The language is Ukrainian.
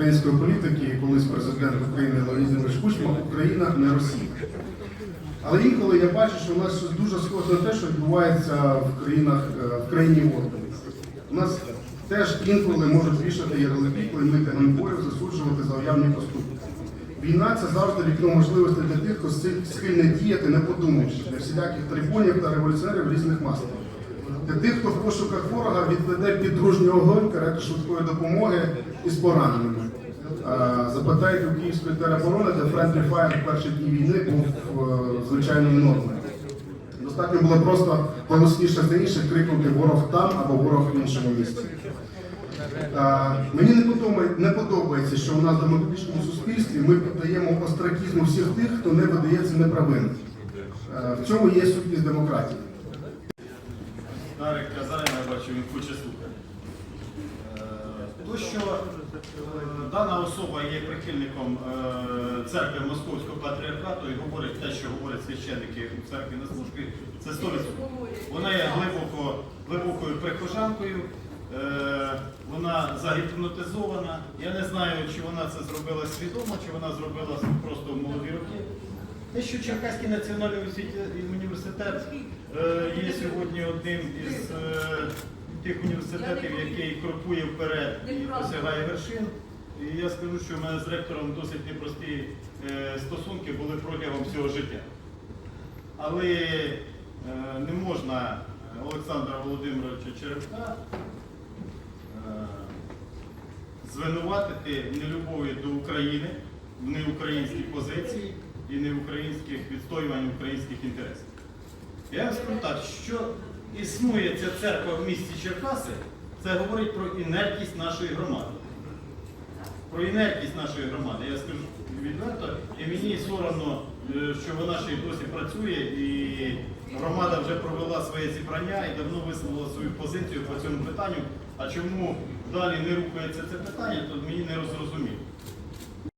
української політики, колись президент України Леонід Кучма, Україна не Росія. Але інколи я бачу, що у нас щось дуже схоже на те, що відбувається в країнах е, в країні Орбана. У нас теж інколи можуть вішати ярлики, клеймити ганьбою, засуджувати за уявні поступки. Війна це завжди вікно можливостей для тих, хто схиль- схильний діяти, не подумавши, для всіляких трибунів та революціонерів різних масок. Для тих, хто в пошуках ворога відведе під дружній огонь карети швидкої допомоги із пораненими. Е, Запитайте у Київської тероборони, де Friendly Fire в перші дні війни був е, звичайною нормою. Достатньо було просто голосніше за інших крикнути ворог там або ворог в іншому місці. Е, Мені не подобає- не подобається, що у нас в демократичному суспільстві ми піддаємо остракізму всіх тих, хто не видається неправинним. Е, В цьому є сутність демократії. Нарик казає, я бачу, він хоче слухати. Е, То, що е, дана особа є прихильником е, церкви Московського патріархату і говорить те, що говорять священники у церкві на службі, це 100%. Вона є глибоко, глибокою прихожанкою, вона загіпнотизована. Я не знаю, чи вона це зробила свідомо, чи вона зробила просто в молоді роки. Те, що Черкаський національний університет е, є сьогодні одним із е, тих університетів, який крокує вперед і досягає вершин. І я скажу, що в мене з ректором досить непрості е, стосунки були протягом всього життя. Але е, не можна Олександра Володимировича Черепка е, звинуватити нелюбов'ю до України в неукраїнській позиції і неукраїнських відстоювань українських інтересів. Я вам скажу так, що існує ця церква в місті Черкаси, це говорить про інертність нашої громади. Про інертність нашої громади. Я скажу відверто, і мені соромно, е, що вона ще й досі працює, і громада вже провела своє зібрання і давно висловила свою позицію по цьому питанню. А чому далі не рухається це питання, то мені не зрозуміло.